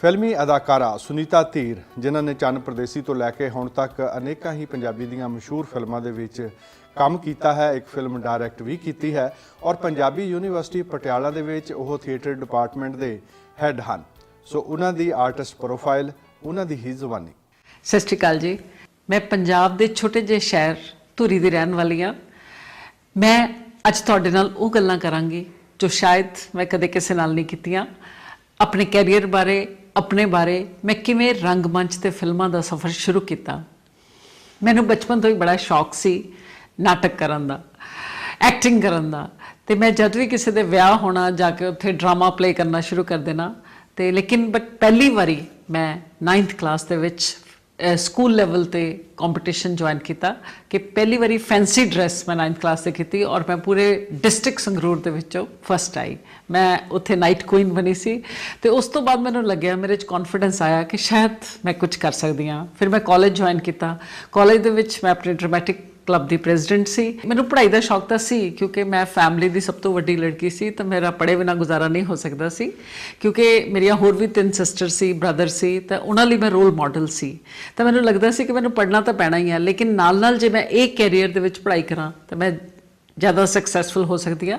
ਫਿਲਮੀ ਅਦਾਕਾਰਾ ਸੁਨੀਤਾ ਧੀਰ, ਜਿਨ੍ਹਾਂ ਨੇ ਚੰਨ ਪ੍ਰਦੇਸੀ ਤੋਂ ਲੈ ਕੇ ਹੁਣ ਤੱਕ ਅਨੇਕਾਂ ਹੀ ਪੰਜਾਬੀ ਦੀਆਂ ਮਸ਼ਹੂਰ ਫਿਲਮਾਂ ਦੇ ਵਿੱਚ ਕੰਮ ਕੀਤਾ ਹੈ, ਇੱਕ ਫਿਲਮ ਡਾਇਰੈਕਟ ਵੀ ਕੀਤੀ ਹੈ ਔਰ ਪੰਜਾਬੀ ਯੂਨੀਵਰਸਿਟੀ ਪਟਿਆਲਾ ਦੇ ਵਿੱਚ ਉਹ ਥੀਏਟਰ ਡਿਪਾਰਟਮੈਂਟ ਦੇ ਹੈੱਡ ਹਨ। ਸੋ ਉਹਨਾਂ ਦੀ ਆਰਟਿਸਟ ਪ੍ਰੋਫਾਈਲ, ਉਹਨਾਂ ਦੀ ਹੀ ਜ਼ੁਬਾਨੀ। ਸਤਿ ਸ਼੍ਰੀ ਅਕਾਲ ਜੀ। ਮੈਂ ਪੰਜਾਬ ਦੇ ਛੋਟੇ ਜਿਹੇ ਸ਼ਹਿਰ ਧੂਰੀ ਦੀ ਰਹਿਣ ਵਾਲੀ ਹਾਂ। ਮੈਂ ਅੱਜ ਤੁਹਾਡੇ ਨਾਲ ਉਹ ਗੱਲਾਂ ਕਰਾਂਗੀ ਜੋ ਸ਼ਾਇਦ ਮੈਂ ਕਦੇ ਕਿਸੇ ਨਾਲ ਨਹੀਂ ਕੀਤੀਆਂ। ਆਪਣੇ ਕੈਰੀਅਰ ਬਾਰੇ ਆਪਣੇ ਬਾਰੇ ਮੈਂ ਕਿਵੇਂ ਰੰਗਮੰਚ ਤੇ ਫਿਲਮਾਂ ਦਾ ਸਫ਼ਰ ਸ਼ੁਰੂ ਕੀਤਾ। ਮੈਨੂੰ ਬਚਪਨ ਤੋਂ ਹੀ ਬੜਾ ਸ਼ੌਕ ਸੀ ਨਾਟਕ ਕਰਨ ਦਾ ਐਕਟਿੰਗ ਕਰਨ ਦਾ। ਤੇ ਮੈਂ ਜਦ ਵੀ ਕਿਸੇ ਦੇ ਵਿਆਹ ਹੋਣਾ ਜਾ ਕੇ ਉੱਥੇ ਡਰਾਮਾ ਪਲੇ ਕਰਨਾ ਸ਼ੁਰੂ ਕਰ ਦੇਣਾ, ਤੇ ਲੇਕਿਨ ਬਟ ਪਹਿਲੀ ਵਾਰੀ ਮੈਂ 9th ਕਲਾਸ ਦੇ ਵਿੱਚ ਸਕੂਲ ਲੈਵਲ ਤੇ ਕੰਪੀਟੀਸ਼ਨ ਜੁਆਇਨ ਕੀਤਾ ਕਿ ਪਹਿਲੀ ਵਾਰੀ ਫੈਂਸੀ ਡਰੈਸ ਮੈਂ 9th ਕਲਾਸ ਤੇ ਕੀਤੀ ਔਰ ਮੈਂ ਪੂਰੇ ਡਿਸਟ੍ਰਿਕਟ ਸੰਗਰੂਰ ਦੇ ਵਿੱਚੋਂ ਫਸਟ ਆਈ। ਮੈਂ ਉੱਥੇ ਨਾਈਟ ਕੁਈਨ ਬਣੀ ਸੀ ਤੇ ਉਸ ਤੋਂ ਬਾਅਦ ਮੈਨੂੰ ਲੱਗਿਆ, ਮੇਰੇ 'ਚ ਕੌਨਫੀਡੈਂਸ ਆਇਆ ਕਿ ਸ਼ਾਇਦ ਮੈਂ ਕੁਝ ਕਰ ਸਕਦੀ ਹਾਂ। ਫਿਰ ਮੈਂ ਕਾਲਜ ਜੁਆਇਨ ਕੀਤਾ। ਕਾਲਜ ਦੇ ਵਿੱਚ ਮੈਂ ਆਪਣੇ ਡਰਾਮੈਟਿਕ ਕਲੱਬ ਦੀ ਪ੍ਰੈਜ਼ੀਡੈਂਟ ਸੀ। ਮੈਨੂੰ ਪੜ੍ਹਾਈ ਦਾ ਸ਼ੌਕ ਤਾਂ ਸੀ, ਕਿਉਂਕਿ ਮੈਂ ਫੈਮਿਲੀ ਦੀ ਸਭ ਤੋਂ ਵੱਡੀ ਲੜਕੀ ਸੀ, ਤਾਂ ਮੇਰਾ ਪੜ੍ਹੇ ਬਿਨਾ ਗੁਜ਼ਾਰਾ ਨਹੀਂ ਹੋ ਸਕਦਾ ਸੀ। ਕਿਉਂਕਿ ਮੇਰੀਆਂ ਹੋਰ ਵੀ ਤਿੰਨ ਸਿਸਟਰ ਸੀ ਬ੍ਰਦਰ ਸੀ, ਤਾਂ ਉਹਨਾਂ ਲਈ ਮੈਂ ਰੋਲ ਮਾਡਲ ਸੀ। ਤਾਂ ਮੈਨੂੰ ਲੱਗਦਾ ਸੀ ਕਿ ਮੈਨੂੰ ਪੜ੍ਹਨਾ ਤਾਂ ਪੈਣਾ ਹੀ ਹੈ ਲੇਕਿਨ ਨਾਲ-ਨਾਲ ਜੇ ਮੈਂ ਇਹ ਕੈਰੀਅਰ ਦੇ ਵਿੱਚ ਪੜ੍ਹਾਈ ਕਰਾਂ, ਤਾਂ ਮੈਂ ਜ਼ਿਆਦਾ ਸਕਸੈਸਫੁਲ ਹੋ ਸਕਦੀ ਆ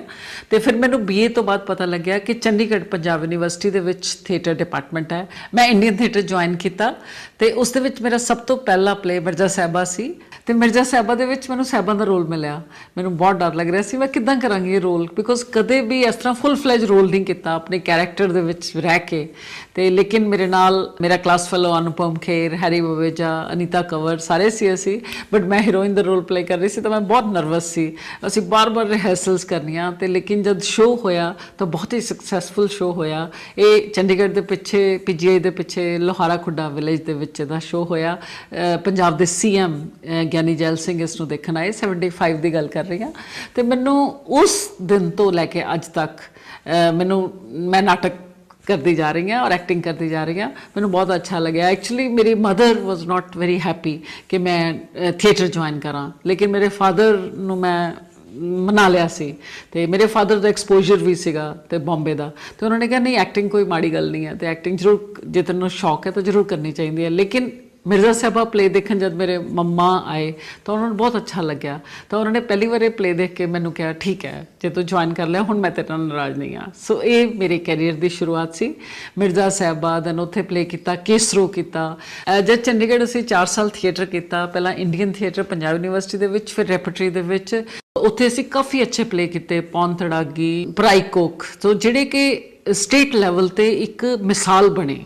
ਤੇ ਫਿਰ ਮੈਨੂੰ ਬੀਏ ਤੋਂ ਬਾਅਦ ਪਤਾ ਲੱਗਿਆ ਕਿ ਚੰਡੀਗੜ੍ਹ ਪੰਜਾਬ ਯੂਨੀਵਰਸਿਟੀ ਦੇ ਵਿੱਚ ਥੀਏਟਰ ਡਿਪਾਰਟਮੈਂਟ ਹੈ। ਮੈਂ ਇੰਡੀਅਨ ਥੀਏਟਰ ਜੁਆਇਨ ਕੀਤਾ ਤੇ ਉਸ ਦੇ ਵਿੱਚ ਮੇਰਾ ਸਭ ਤੋਂ ਪਹਿਲਾ ਪਲੇ ਮਿਰਜ਼ਾ ਸਾਹਿਬਾ ਸੀ। ਤੇ ਮਿਰਜ਼ਾ ਸਾਹਿਬਾ ਦੇ ਵਿੱਚ ਮੈਨੂੰ ਸਾਹਿਬਾਂ ਦਾ ਰੋਲ ਮਿਲਿਆ। ਮੈਨੂੰ ਬਹੁਤ ਡਰ ਲੱਗ ਰਿਹਾ ਸੀ, ਮੈਂ ਕਿੱਦਾਂ ਕਰਾਂਗੀ ਇਹ ਰੋਲ ਬਿਕੋਜ਼ ਕਦੇ ਵੀ ਇਸ ਤਰ੍ਹਾਂ ਫੁੱਲ ਫਲੇਜ ਰੋਲ ਨਹੀਂ ਕੀਤਾ ਆਪਣੇ ਕੈਰੈਕਟਰ ਦੇ ਵਿੱਚ ਰਹਿ ਕੇ। ਤੇ ਲੇਕਿਨ ਮੇਰੇ ਨਾਲ ਮੇਰਾ ਕਲਾਸ ਫੈਲੋ ਅਨੁਪਮ ਖੇਰ, ਹੈਰੀ ਬਵੇਜਾ, ਅਨੀਤਾ ਕਵਰ ਸਾਰੇ ਸੀ ਅਸੀਂ। ਬਟ ਮੈਂ ਹੀਰੋਇਨ ਦਾ ਰੋਲ ਪਲੇ ਕਰ ਰਹੀ ਸੀ ਤਾਂ ਮੈਂ ਬਹੁਤ ਨਰਵਸ ਸੀ। ਅਸੀਂ ਬਾਰ-ਬਾਰ ਰਿਹਰਸਲਸ ਕਰਨੀਆਂ ਤੇ ਲੇਕਿਨ ਜਦ ਸ਼ੋਅ ਹੋਇਆ ਤਾਂ ਬਹੁਤ ਹੀ ਸਕਸੈਸਫੁਲ ਸ਼ੋਅ ਹੋਇਆ। ਇਹ ਚੰਡੀਗੜ੍ਹ ਦੇ ਪਿੱਛੇ ਪੀਜੀਆਈ ਦੇ ਪਿੱਛੇ, ਲੋਹਾਰਾ ਖੁੱਡਾ ਵਿਲੇਜ ਦੇ ਵਿੱਚ ਦਾ ਸ਼ੋਅ ਹੋਇਆ। ਪੰਜਾਬ ਦੇ ਸੀਐਮ ਗਿਆਨੀ ਜੈਲ ਸਿੰਘ ਇਸ ਨੂੰ ਦੇਖਣ ਆਏ। 75 ਦੀ ਗੱਲ ਕਰ ਰਹੀ ਹਾਂ। ਤੇ ਮੈਨੂੰ ਉਸ ਦਿਨ ਤੋਂ ਲੈ ਕੇ ਅੱਜ ਤੱਕ ਮੈਨੂੰ, ਮੈਂ ਨਾਟਕ ਕਰਦੀ ਜਾ ਰਹੀ ਹਾਂ ਔਰ ਐਕਟਿੰਗ ਕਰਦੀ ਜਾ ਰਹੀ ਹਾਂ। ਮੈਨੂੰ ਬਹੁਤ ਅੱਛਾ ਲੱਗਿਆ। ਐਕਚੁਅਲੀ ਮੇਰੀ mother was not very happy ਕਿ ਮੈਂ ਥੀਏਟਰ ਜੁਆਇਨ ਕਰਾਂ। ਲੇਕਿਨ ਮੇਰੇ ਫਾਦਰ ਨੂੰ ਮੈਂ ਮਨਾ ਲਿਆ ਸੀ। ਤੇ ਮੇਰੇ ਫਾਦਰ ਦਾ ਐਕਸਪੋਜ਼ਰ ਵੀ ਸੀਗਾ ਤੇ ਬੰਬੇ ਦਾ। ਤੇ ਉਹਨਾਂ ਨੇ ਕਿਹਾ, ਨਹੀਂ ਐਕਟਿੰਗ ਕੋਈ ਮਾੜੀ ਗੱਲ ਨਹੀਂ ਹੈ ਤੇ ਐਕਟਿੰਗ ਜ਼ਰੂਰ ਜੇ ਤੈਨੂੰ ਸ਼ੌਕ ਹੈ ਤਾਂ ਜ਼ਰੂਰ ਕਰਨੀ ਚਾਹੀਦੀ ਹੈ। ਲੇਕਿਨ ਮਿਰਜ਼ਾ ਸਾਹਿਬਾ ਪਲੇ ਦੇਖਣ ਜਦ ਮੇਰੇ ਮੰਮਾ ਆਏ ਤਾਂ ਉਹਨਾਂ ਨੂੰ ਬਹੁਤ ਅੱਛਾ ਲੱਗਿਆ। ਤਾਂ ਉਹਨਾਂ ਨੇ ਪਹਿਲੀ ਵਾਰ ਇਹ ਪਲੇ ਦੇਖ ਕੇ ਮੈਨੂੰ ਕਿਹਾ, ਠੀਕ ਹੈ, ਜੇ ਤੂੰ ਜੁਆਇਨ ਕਰ ਲਿਆ, ਹੁਣ ਮੈਂ ਤੇਰੇ ਨਾਲ ਨਾਰਾਜ਼ ਨਹੀਂ ਆ ਸੋ ਇਹ ਮੇਰੇ ਕੈਰੀਅਰ ਦੀ ਸ਼ੁਰੂਆਤ ਸੀ। ਮਿਰਜ਼ਾ ਸਾਹਿਬਾ ਦਨ ਉੱਥੇ ਪਲੇ ਕੀਤਾ ਕੇਸਰੋ ਕੀਤਾ। ਜਦ ਚੰਡੀਗੜ੍ਹ ਅਸੀਂ 4 ਸਾਲ ਥੀਏਟਰ ਕੀਤਾ, ਪਹਿਲਾਂ ਇੰਡੀਅਨ ਥੀਏਟਰ ਪੰਜਾਬ ਯੂਨੀਵਰਸਿਟੀ ਦੇ ਵਿੱਚ, ਫਿਰ ਰੈਪਰਟਰੀ ਦੇ ਵਿੱਚ। ਉੱਥੇ ਅਸੀਂ ਕਾਫੀ ਅੱਛੇ ਪਲੇ ਕੀਤੇ ਪੌਨ ਤੜਾਗੀ ਪ੍ਰਾਈ ਸੋ ਜਿਹੜੇ ਕਿ ਸਟੇਟ ਲੈਵਲ ਤੇ ਇੱਕ ਮਿਸਾਲ ਬਣੇ।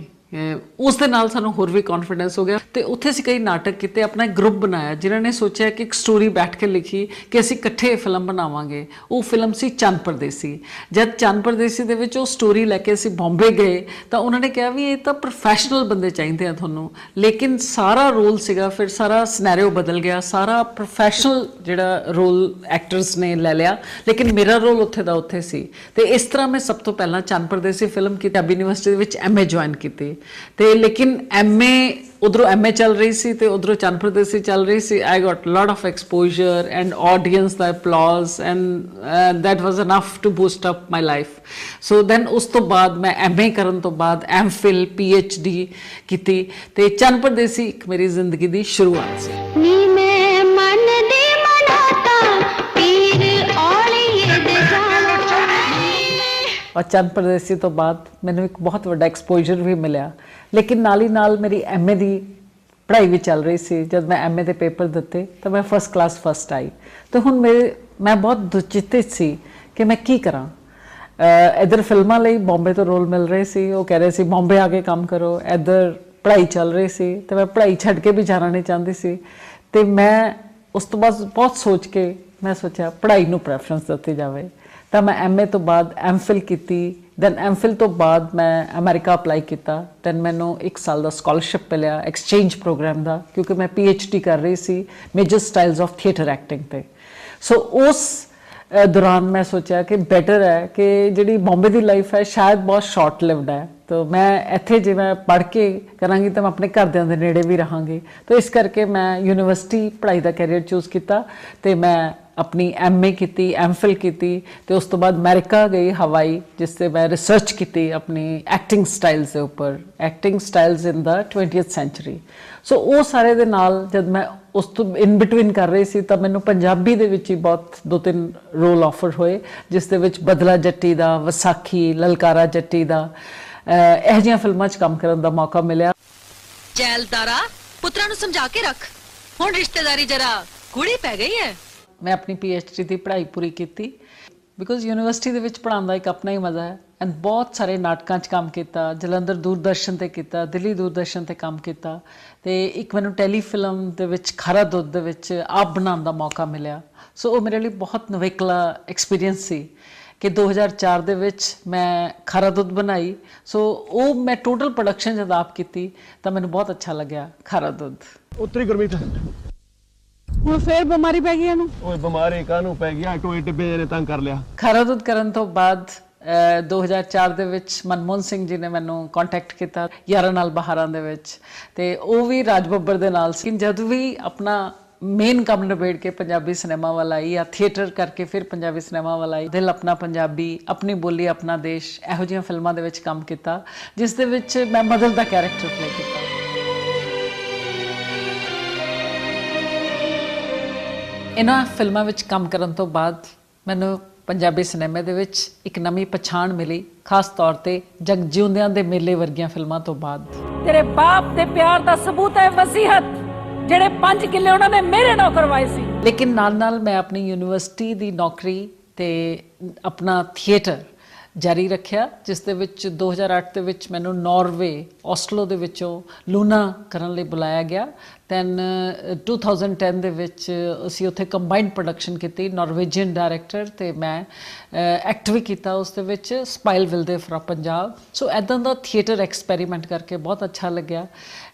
ਉਸ ਦੇ ਨਾਲ ਸਾਨੂੰ ਹੋਰ ਵੀ ਕੌਨਫੀਡੈਂਸ ਹੋ ਗਿਆ ਤੇ ਉੱਥੇ ਅਸੀਂ ਕਈ ਨਾਟਕ ਕੀਤੇ, ਆਪਣਾ ਗਰੁੱਪ ਬਣਾਇਆ ਜਿਨ੍ਹਾਂ ਨੇ ਸੋਚਿਆ ਕਿ ਇੱਕ ਸਟੋਰੀ ਬੈਠ ਕੇ ਲਿਖੀ ਕਿ ਅਸੀਂ ਇਕੱਠੇ ਫਿਲਮ ਬਣਾਵਾਂਗੇ। ਉਹ ਫਿਲਮ ਸੀ ਚੰਦ ਪਰਦੇਸੀ। ਜਦ ਚੰਦ ਪਰਦੇਸੀ ਦੇ ਵਿੱਚ ਉਹ ਸਟੋਰੀ ਲੈ ਕੇ ਅਸੀਂ ਬੰਬੇ ਗਏ, ਤਾਂ ਉਹਨਾਂ ਨੇ ਕਿਹਾ ਵੀ ਇਹ ਤਾਂ ਪ੍ਰੋਫੈਸ਼ਨਲ ਬੰਦੇ ਚਾਹੀਦੇ ਆ ਤੁਹਾਨੂੰ। ਲੇਕਿਨ ਸਾਰਾ ਰੋਲ ਸੀਗਾ, ਫਿਰ ਸਾਰਾ ਸਿਨੈਰੀਓ ਬਦਲ ਗਿਆ। ਸਾਰਾ ਪ੍ਰੋਫੈਸ਼ਨਲ ਜਿਹੜਾ ਰੋਲ ਐਕਟਰਸ ਨੇ ਲੈ ਲਿਆ। ਲੇਕਿਨ ਮੇਰਾ ਰੋਲ ਉੱਥੇ ਦਾ ਉੱਥੇ ਸੀ। ਤੇ ਇਸ ਤਰ੍ਹਾਂ ਮੈਂ ਸਭ ਤੋਂ ਪਹਿਲਾਂ ਚੰਦ ਪਰਦੇਸੀ ਫਿਲਮ ਕੀਤੀ ਪੰਜਾਬੀ ਯੂਨੀਵਰਸਿਟੀ ਦੇ ਵਿੱਚ ਐਮਏ ਜੁਆਇਨ ਕੀਤੀ। ਤੇ ਲੇਕਿਨ ਐਮਏ, ਉਧਰੋਂ ਐਮਏ ਚੱਲ ਰਹੀ ਸੀ ਤੇ ਉਧਰੋਂ ਚੰਨ ਪਰਦੇਸੀ ਚੱਲ ਰਹੀ ਸੀ। I got lot of exposure and audience the applause and that was enough to boost up my life so then ਉਸ ਤੋਂ ਬਾਅਦ ਮੈਂ ਐਮਏ ਕਰਨ ਤੋਂ ਬਾਅਦ ਐਮਫਿਲ ਪੀਐਚਡੀ ਕੀਤੀ। ਤੇ ਚੰਨ ਪਰਦੇਸੀ ਇੱਕ ਮੇਰੀ ਜ਼ਿੰਦਗੀ ਦੀ ਸ਼ੁਰੂਆਤ ਸੀ। ਨੀ ਔਰ ਚੰਦ ਪ੍ਰਦੇਸੀ ਤੋਂ ਬਾਅਦ ਮੈਨੂੰ ਇੱਕ ਬਹੁਤ ਵੱਡਾ ਐਕਸਪੋਜ਼ਰ ਵੀ ਮਿਲਿਆ। ਲੇਕਿਨ ਨਾਲ ਹੀ ਨਾਲ ਮੇਰੀ ਐਮਏ ਦੀ ਪੜ੍ਹਾਈ ਵੀ ਚੱਲ ਰਹੀ ਸੀ। ਜਦ ਮੈਂ ਐਮਏ ਦੇ ਪੇਪਰ ਦਿੱਤੇ, ਤਾਂ ਮੈਂ ਫਸਟ ਕਲਾਸ ਫਸਟ ਆਈ। ਤੇ ਹੁਣ ਮੇਰੇ, ਮੈਂ ਬਹੁਤ ਦੁਚਿੱਤਿਤ ਸੀ ਕਿ ਮੈਂ ਕੀ ਕਰਾਂ। ਅਹ ਇੱਧਰ ਫਿਲਮਾਂ ਲਈ ਬੰਬੇ ਤੋਂ ਰੋਲ ਮਿਲ ਰਹੇ ਸੀ। ਉਹ ਕਹਿ ਰਹੇ ਸੀ ਬੰਬੇ ਆ ਕੇ ਕੰਮ ਕਰੋ। ਇੱਧਰ ਪੜ੍ਹਾਈ ਚੱਲ ਰਹੀ ਸੀ। ਤੇ ਮੈਂ ਪੜ੍ਹਾਈ ਛੱਡ ਕੇ ਵੀ ਜਾਣਾ ਨਹੀਂ ਚਾਹੁੰਦੀ ਸੀ। ਤੇ ਮੈਂ ਉਸ ਤੋਂ ਬਾਅਦ ਬਹੁਤ ਸੋਚ ਕੇ ਮੈਂ ਸੋਚਿਆ, ਪੜ੍ਹਾਈ ਨੂੰ ਪ੍ਰੈਫਰੈਂਸ ਦਿੱਤੀ ਜਾਵੇ। ਤਾਂ ਮੈਂ ਐਮਏ ਤੋਂ ਬਾਅਦ ਐਮਫਿਲ ਕੀਤੀ ਦੈਨ ਐਮਫਿਲ ਤੋਂ ਬਾਅਦ ਮੈਂ ਅਮਰੀਕਾ ਅਪਲਾਈ ਕੀਤਾ ਦੈਨ ਮੈਨੂੰ 1 ਸਾਲ ਦਾ ਸਕਾਲਰਸ਼ਿਪ ਮਿਲਿਆ ਐਕਸਚੇਂਜ ਪ੍ਰੋਗਰਾਮ ਦਾ, ਕਿਉਂਕਿ ਮੈਂ ਪੀਐਚਡੀ ਕਰ ਰਹੀ ਸੀ major styles of theatre acting ਤੇ। ਸੋ ਉਸ ਦੌਰਾਨ ਮੈਂ ਸੋਚਿਆ ਕਿ ਬੈਟਰ ਹੈ ਕਿ ਜਿਹੜੀ ਬੰਬੇ ਦੀ ਲਾਈਫ ਹੈ ਸ਼ਾਇਦ ਬਹੁਤ ਸ਼ਾਰਟ ਲਿਵਡ ਹੈ। ਤਾਂ ਮੈਂ ਇੱਥੇ ਜੇ ਮੈਂ ਪੜ੍ਹ ਕੇ ਕਰਾਂਗੀ ਤਾਂ ਮੈਂ ਆਪਣੇ ਘਰਦਿਆਂ ਦੇ ਨੇੜੇ ਵੀ ਰਹਾਂਗੀ। ਤਾਂ ਇਸ ਕਰਕੇ ਮੈਂ ਯੂਨੀਵਰਸਿਟੀ ਪੜ੍ਹਾਈ ਦਾ ਕੈਰੀਅਰ ਚੂਜ਼ ਕੀਤਾ ਤੇ ਮੈਂ ਆਪਣੀ ਐਮਏ ਕੀਤੀ ਐਮਫਿਲ ਕੀਤੀ ਤੇ ਉਸ ਤੋਂ ਬਾਅਦ ਅਮਰੀਕਾ ਗਈ ਹਵਾਈ, ਜਿਸ ਤੇ ਮੈਂ ਰਿਸਰਚ ਕੀਤੀ ਆਪਣੀ ਐਕਟਿੰਗ ਸਟਾਈਲਸ ਦੇ ਉੱਪਰ। Acting styles in the 20th century so ਉਹ ਸਾਰੇ ਦੇ ਨਾਲ ਜਦ ਮੈਂ ਉਸ ਤੋਂ ਇਨ ਬਿਟਵੀਨ ਕਰ ਰਹੀ ਸੀ, ਤਾਂ ਮੈਨੂੰ ਪੰਜਾਬੀ ਦੇ ਵਿੱਚ ਹੀ ਬਹੁਤ ਦੋ ਤਿੰਨ ਰੋਲ ਆਫਰ ਹੋਏ, ਜਿਸ ਦੇ ਵਿੱਚ ਬਦਲਾ ਜੱਟੀ ਦਾ, ਵਿਸਾਖੀ, ਲਲਕਾਰਾ ਜੱਟੀ ਦਾ ਇਹ ਜਿਹੀਆਂ ਫਿਲਮਾਂ 'ਚ ਕੰਮ ਕਰਨ ਦਾ ਮੌਕਾ ਮਿਲਿਆ। ਜੈਲਦਾਰਾ ਪੁੱਤਰਾਂ ਨੂੰ ਸਮਝਾ ਕੇ ਰੱਖ। ਹੁਣ ਰਿਸ਼ਤੇਦਾਰੀ ਜਰਾ ਗੂੜੀ ਪੈ ਗਈ ਹੈ। ਮੈਂ ਆਪਣੀ ਪੀਐਚਡੀ ਦੀ ਪੜ੍ਹਾਈ ਪੂਰੀ ਕੀਤੀ। ਬਿਕੋਜ਼ ਯੂਨੀਵਰਸਿਟੀ ਦੇ ਵਿੱਚ ਪੜ੍ਹਾਉਣ ਦਾ ਇੱਕ ਆਪਣਾ ਹੀ ਮਜ਼ਾ ਹੈ। ਐਂਡ ਬਹੁਤ ਸਾਰੇ ਨਾਟਕਾਂ 'ਚ ਕੰਮ ਕੀਤਾ, ਜਲੰਧਰ ਦੂਰਦਰਸ਼ਨ ਤੇ ਕੀਤਾ, ਦਿੱਲੀ ਦੂਰਦਰਸ਼ਨ ਤੇ ਕੰਮ ਕੀਤਾ। ਤੇ ਇੱਕ ਮੈਨੂੰ ਟੈਲੀਫਿਲਮ ਦੇ ਵਿੱਚ, ਖਰਾ ਦੁੱਧ ਦੇ ਵਿੱਚ ਆਪ ਬਣਾਉਣ ਦਾ ਮੌਕਾ ਮਿਲਿਆ। ਸੋ ਉਹ ਮੇਰੇ ਲਈ ਬਹੁਤ ਨਵੇਕਲਾ ਐਕਸਪੀਰੀਅੰਸ ਸੀ ਕਿ 2004 ਦੇ ਵਿੱਚ ਮੈਂ ਖਰਾ ਦੁੱਧ ਬਣਾਈ। ਸੋ ਉਹ ਮੈਂ ਟੋਟਲ ਪ੍ਰੋਡਕਸ਼ਨ ਜਦ ਆਪ ਕੀਤੀ, ਤਾਂ ਮੈਨੂੰ ਬਹੁਤ ਅੱਛਾ ਲੱਗਿਆ ਖਰਾ ਦੁੱਧ। ਉੱਤਰੀ ਗੁਰਮੀਤ। ਹੁਣ ਫੇਰ ਬਿਮਾਰੀ ਪੈ ਗਈ ਇਹਨੂੰ? ਓਏ ਬਿਮਾਰੀ ਕਾਹਨੂੰ ਪੈ ਗਿਆ ਟੋਏ ਟਿੱਬੇ ਨੇ ਤੰਗ ਕਰ ਲਿਆ। ਖਾਰਾ ਦੁੱਧ ਕਰਨ ਤੋਂ ਬਾਅਦ ਅਹ, 2004 ਦੇ ਵਿੱਚ ਮਨਮੋਹਨ ਸਿੰਘ ਜੀ ਨੇ ਮੈਨੂੰ ਕੰਟੈਕਟ ਕੀਤਾ ਯਾਰਾਂ ਨਾਲ ਬਹਾਰਾਂ ਦੇ ਵਿੱਚ। ਤੇ ਉਹ ਵੀ ਰਾਜ ਬੱਬਰ ਦੇ ਨਾਲ ਸੀ। ਜਦ ਵੀ ਆਪਣਾ ਮੇਨ ਕੰਮ ਨਿਬੇੜ ਕੇ ਪੰਜਾਬੀ ਸਿਨੇਮਾ ਵੱਲ ਆਈ ਜਾਂ ਥੀਏਟਰ ਕਰਕੇ ਫਿਰ ਪੰਜਾਬੀ ਸਿਨੇਮਾ ਵੱਲ ਆਈ ਦਿਲ ਆਪਣਾ ਪੰਜਾਬੀ ਆਪਣੀ ਬੋਲੀ ਆਪਣਾ ਦੇਸ਼ ਇਹੋ ਜਿਹੀਆਂ ਫਿਲਮਾਂ ਦੇ ਵਿੱਚ ਕੰਮ ਕੀਤਾ ਜਿਸ ਦੇ ਵਿੱਚ ਮੈਂ ਮਦਰ ਦਾ ਕੈਰੈਕਟਰ ਪਲੇ ਕੀਤਾ। ਇਹਨਾਂ ਫਿਲਮਾਂ ਵਿੱਚ ਕੰਮ ਕਰਨ ਤੋਂ ਬਾਅਦ ਮੈਨੂੰ ਪੰਜਾਬੀ ਸਿਨੇਮੇ ਦੇ ਵਿੱਚ ਇੱਕ ਨਵੀਂ ਪਛਾਣ ਮਿਲੀ ਖਾਸ ਤੌਰ ਤੇ ਜਗ ਜਿਉਂਦਿਆਂ ਦੇ ਮੇਲੇ ਵਰਗੀਆਂ ਫਿਲਮਾਂ ਤੋਂ ਬਾਅਦ। ਤੇਰੇ ਬਾਪ ਦੇ ਪਿਆਰ ਦਾ ਸਬੂਤ ਹੈ ਵਸੀਹਤ ਜਿਹੜੇ 5 ਕਿੱਲੇ ਉਹਨਾਂ ਨੇ ਮੇਰੇ ਨਾਲ ਕਰਵਾਏ ਸੀ। ਲੇਕਿਨ ਨਾਲ ਨਾਲ ਮੈਂ ਆਪਣੀ ਯੂਨੀਵਰਸਿਟੀ ਦੀ ਨੌਕਰੀ ਤੇ ਆਪਣਾ ਥੀਏਟਰ ਜਾਰੀ ਰੱਖਿਆ, ਜਿਸ ਦੇ ਵਿੱਚ 2008 ਦੇ ਵਿੱਚ ਮੈਨੂੰ ਨਾਰਵੇ ਆਸਟਲੋ ਦੇ ਵਿੱਚੋਂ ਲੂਨਾ ਕਰਨ ਲਈ ਬੁਲਾਇਆ ਗਿਆ। ਦੈਨ 2010 ਦੇ ਵਿੱਚ ਅਸੀਂ ਉੱਥੇ ਕੰਬਾਈਨਡ ਪ੍ਰੋਡਕਸ਼ਨ ਕੀਤੀ ਨਾਰਵੇਜੀਅਨ ਡਾਇਰੈਕਟਰ ਤੇ ਮੈਂ ਐਕਟ ਵੀ ਕੀਤਾ ਉਸ ਦੇ ਵਿੱਚ ਸਪਾਈਲ ਵਿਲਦੇ ਫਰਾ ਪੰਜਾਬ ਸੋ ਐਦਾਂ ਦਾ ਥੀਏਟਰ ਐਕਸਪੈਰੀਮੈਂਟ ਕਰਕੇ ਬਹੁਤ ਅੱਛਾ ਲੱਗਿਆ।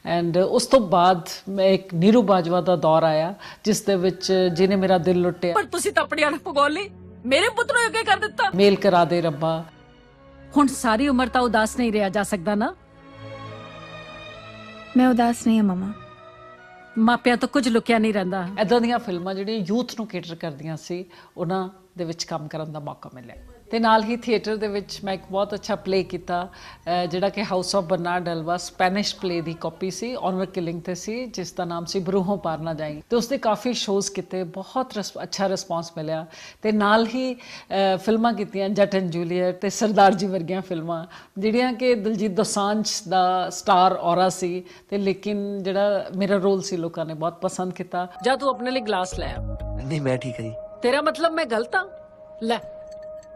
ਐਂਡ ਉਸ ਤੋਂ ਬਾਅਦ ਮੈਂ ਇੱਕ ਨੀਰੂ ਬਾਜਵਾ ਦਾ ਦੌਰ ਆਇਆ, ਜਿਸ ਦੇ ਵਿੱਚ ਜਿਹਨੇ ਮੇਰਾ ਦਿਲ ਲੁੱਟਿਆ। ਪਰ ਤੁਸੀਂ ਤਾਂ ਆਪਣੀ ਅਣਖ ਪਗੋਲ ਮੇਰੇ ਪੁੱਤ ਨੂੰ ਅੱਗੇ ਕਰ ਦਿੱਤਾ? ਮੇਲ ਕਰਾ ਦੇ ਰੱਬਾ। ਹੁਣ ਸਾਰੀ ਉਮਰ ਤਾਂ ਉਦਾਸ ਨਹੀਂ ਰਿਹਾ ਜਾ ਸਕਦਾ ਨਾ? ਮੈਂ ਉਦਾਸ ਨਹੀਂ ਹਾਂ ਮਮਾ। ਮਾਪਿਆਂ ਤੋਂ ਕੁਝ ਲੁਕਿਆ ਨਹੀਂ ਰਹਿੰਦਾ। ਐਦਾਂ ਦੀਆਂ ਫਿਲਮਾਂ ਜਿਹੜੀਆਂ ਯੂਥ ਨੂੰ ਕੇਟਰ ਕਰਦੀਆਂ ਸੀ ਉਹਨਾਂ ਦੇ ਵਿੱਚ ਕੰਮ ਕਰਨ ਦਾ ਮੌਕਾ ਮਿਲਿਆ। ਤੇ ਨਾਲ ਹੀ ਥੀਏਟਰ ਦੇ ਵਿੱਚ ਮੈਂ ਇੱਕ ਬਹੁਤ ਅੱਛਾ ਪਲੇ ਕੀਤਾ ਜਿਹੜਾ ਕਿ house of Bernarda Alba Spanish play the copy ਸੀ ਔਨਰ ਕਿਲਿੰਗ ਤੇ ਸੀ ਜਿਸ ਦਾ ਨਾਮ ਸੀ ਬਰੂਹੋਂ ਪਾਰ ਨਾ ਜਾਈ ਤੇ ਉਸ ਦੇ ਕਾਫੀ ਸ਼ੋਜ਼ ਕੀਤੇ ਬਹੁਤ ਅੱਛਾ ਰਿਸਪਾਂਸ ਮਿਲਿਆ। ਤੇ ਨਾਲ ਹੀ ਫਿਲਮਾਂ ਕੀਤੀਆਂ ਜੱਟ ਐਂਡ ਜੂਲੀਅਟ ਤੇ ਸਰਦਾਰ ਜੀ ਵਰਗੀਆਂ ਫਿਲਮਾਂ ਜਿਹੜੀਆਂ ਕਿ ਦਿਲਜੀਤ ਦੋਸਾਂਝ ਦਾ ਸਟਾਰ ਔਰਾ ਸੀ। ਤੇ ਲੇਕਿਨ ਜਿਹੜਾ ਮੇਰਾ ਰੋਲ ਸੀ ਲੋਕਾਂ ਨੇ ਬਹੁਤ ਪਸੰਦ ਕੀਤਾ। ਜਾ ਤੂੰ ਆਪਣੇ ਲਈ ਗਲਾਸ ਲੈ ਆ। ਨਹੀਂ ਮੈਂ ਠੀਕ ਹਾਂ ਜੀ। ਤੇਰਾ ਮਤਲਬ ਮੈਂ ਗਲਤ ਹਾਂ ਲੈ।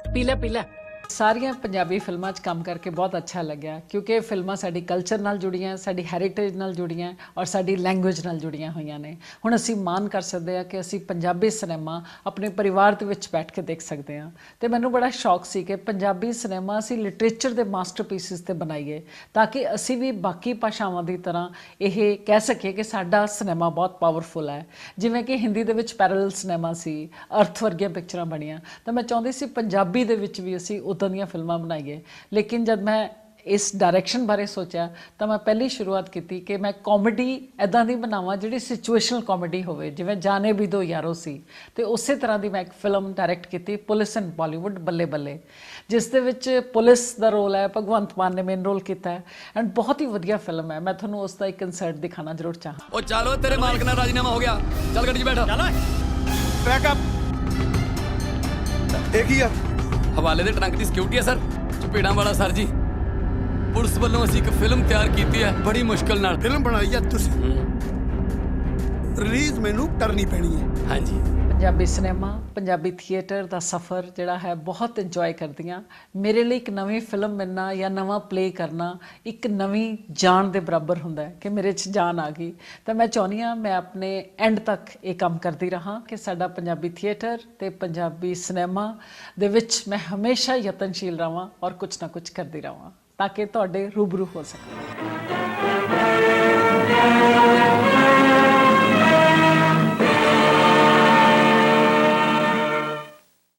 ਪੀ ਲੈ ਪੀ ਲੈ ਸਾਰੀਆਂ ਪੰਜਾਬੀ ਫਿਲਮਾਂ 'ਚ ਕੰਮ ਕਰਕੇ ਬਹੁਤ ਅੱਛਾ ਲੱਗਿਆ, ਕਿਉਂਕਿ ਇਹ ਫਿਲਮਾਂ ਸਾਡੀ ਕਲਚਰ ਨਾਲ ਜੁੜੀਆਂ, ਸਾਡੀ ਹੈਰੀਟੇਜ ਨਾਲ ਜੁੜੀਆਂ ਔਰ ਸਾਡੀ ਲੈਂਗੁਏਜ ਨਾਲ ਜੁੜੀਆਂ ਹੋਈਆਂ ਨੇ। ਹੁਣ ਅਸੀਂ ਮਾਣ ਕਰ ਸਕਦੇ ਹਾਂ ਕਿ ਅਸੀਂ ਪੰਜਾਬੀ ਸਿਨੇਮਾ ਆਪਣੇ ਪਰਿਵਾਰ ਦੇ ਵਿੱਚ ਬੈਠ ਕੇ ਦੇਖ ਸਕਦੇ ਹਾਂ। ਤੇ ਮੈਨੂੰ ਬੜਾ ਸ਼ੌਕ ਸੀ ਕਿ ਪੰਜਾਬੀ ਸਿਨੇਮਾ ਅਸੀਂ ਲਿਟਰੇਚਰ ਦੇ ਮਾਸਟਰਪੀਸਿਸ ਤੇ ਬਣਾਈਏ, ਤਾਂ ਕਿ ਅਸੀਂ ਵੀ ਬਾਕੀ ਭਾਸ਼ਾਵਾਂ ਦੀ ਤਰ੍ਹਾਂ ਇਹ ਕਹਿ ਸਕੀਏ ਕਿ ਸਾਡਾ ਸਿਨੇਮਾ ਬਹੁਤ ਪਾਵਰਫੁਲ ਹੈ। ਜਿਵੇਂ ਕਿ ਹਿੰਦੀ ਦੇ ਵਿੱਚ ਪੈਰਲਲ ਸਿਨੇਮਾ ਸੀ, ਅਰਥ ਵਰਗੀਆਂ ਪਿਕਚਰਾਂ ਬਣੀਆਂ। ਤਾਂ ਮੈਂ ਚਾਹੁੰਦੀ ਸੀ ਪੰਜਾਬੀ ਦੇ ਵਿੱਚ ਵੀ ਅਸੀਂ ਉਦਾਂ ਦੀਆਂ ਫਿਲਮਾਂ ਬਣਾਈਏ ਲੇਕਿਨ ਜਦ ਮੈਂ ਇਸ ਡਾਇਰੈਕਸ਼ਨ ਬਾਰੇ ਸੋਚਿਆ ਤਾਂ ਮੈਂ ਪਹਿਲੀ ਸ਼ੁਰੂਆਤ ਕੀਤੀ ਕਿ ਮੈਂ ਕਾਮੇਡੀ ਐਦਾਂ ਦੀ ਬਣਾਵਾਂ ਜਿਹੜੀ ਸਿਚੁਏਸ਼ਨਲ ਕਾਮੇਡੀ ਹੋਵੇ ਜਿਵੇਂ ਜਾਣੇ ਵੀ ਦੋ ਯਾਰੋ ਸੀ। ਤੇ ਉਸੇ ਤਰ੍ਹਾਂ ਦੀ ਮੈਂ ਇੱਕ ਫਿਲਮ ਡਾਇਰੈਕਟ ਕੀਤੀ police in Bollywood Balle Balle ਜਿਸ ਦੇ ਵਿੱਚ ਪੁਲਿਸ ਦਾ ਰੋਲ ਹੈ ਭਗਵੰਤ ਮਾਨ ਨੇ ਮੇਨ ਰੋਲ ਕੀਤਾ ਹੈ ਐਂਡ ਬਹੁਤ ਹੀ ਵਧੀਆ ਫਿਲਮ ਹੈ। ਮੈਂ ਤੁਹਾਨੂੰ ਉਸ ਦਾ ਇੱਕ ਇਨਸਰਟ ਦਿਖਾਣਾ ਜ਼ਰੂਰ ਚਾਹਾਂ। ਉਹ ਚਲੋ ਤੇਰੇ ਮਾਲਕ ਨਾਲ ਰਾਜੀਨਾਮਾ ਹੋ ਗਿਆ। ਚੱਲ ਗੱਡੀ 'ਚ ਬੈਠ। ਚੱਲ ਬੈਕਅਪ ਇਹ ਕੀ ਆ? ਹਵਾਲੇ ਦੇ ਟਰੰਕ ਦੀ ਸਿਕਿਉਰਿਟੀ ਹੈ ਸਰ। ਚਪੇੜਾਂ ਵਾਲਾ ਸਰ ਜੀ। ਪੁਲਿਸ ਵੱਲੋਂ ਅਸੀਂ ਇੱਕ ਫਿਲਮ ਤਿਆਰ ਕੀਤੀ ਹੈ ਬੜੀ ਮੁਸ਼ਕਲ ਨਾਲ। ਫਿਲਮ ਬਣਾਈ ਆ ਤੁਸੀਂ। ਰਿਲੀਜ਼ ਮੈਨੂੰ ਕਰਨੀ ਪੈਣੀ ਹੈ। ਹਾਂਜੀ। ਪੰਜਾਬੀ ਸਿਨੇਮਾ, ਪੰਜਾਬੀ ਥੀਏਟਰ ਦਾ ਸਫ਼ਰ ਜਿਹੜਾ ਹੈ ਬਹੁਤ ਇੰਜੋਏ ਕਰਦੀਆਂ। ਮੇਰੇ ਲਈ ਇੱਕ ਨਵੀਂ ਫਿਲਮ ਮਿਲਣਾ ਜਾਂ ਨਵਾਂ ਪਲੇ ਕਰਨਾ ਇੱਕ ਨਵੀਂ ਜਾਨ ਦੇ ਬਰਾਬਰ ਹੁੰਦਾ ਹੈ ਕਿ ਮੇਰੇ 'ਚ ਜਾਨ ਆ ਗਈ। ਤਾਂ ਮੈਂ ਚਾਹੁੰਦੀ ਹਾਂ ਮੈਂ ਆਪਣੇ ਐਂਡ ਤੱਕ ਇਹ ਕੰਮ ਕਰਦੀ ਰਹਾ ਕਿ ਸਾਡਾ ਪੰਜਾਬੀ ਥੀਏਟਰ ਤੇ ਪੰਜਾਬੀ ਸਿਨੇਮਾ ਦੇ ਵਿੱਚ ਮੈਂ ਹਮੇਸ਼ਾ ਯਤਨਸ਼ੀਲ ਰਵਾਂ ਔਰ ਕੁਝ ਨਾ ਕੁਝ ਕਰਦੀ ਰਵਾਂ ਤਾਂ ਕਿ ਤੁਹਾਡੇ ਰੂਬਰੂ ਹੋ ਸਕਾਂ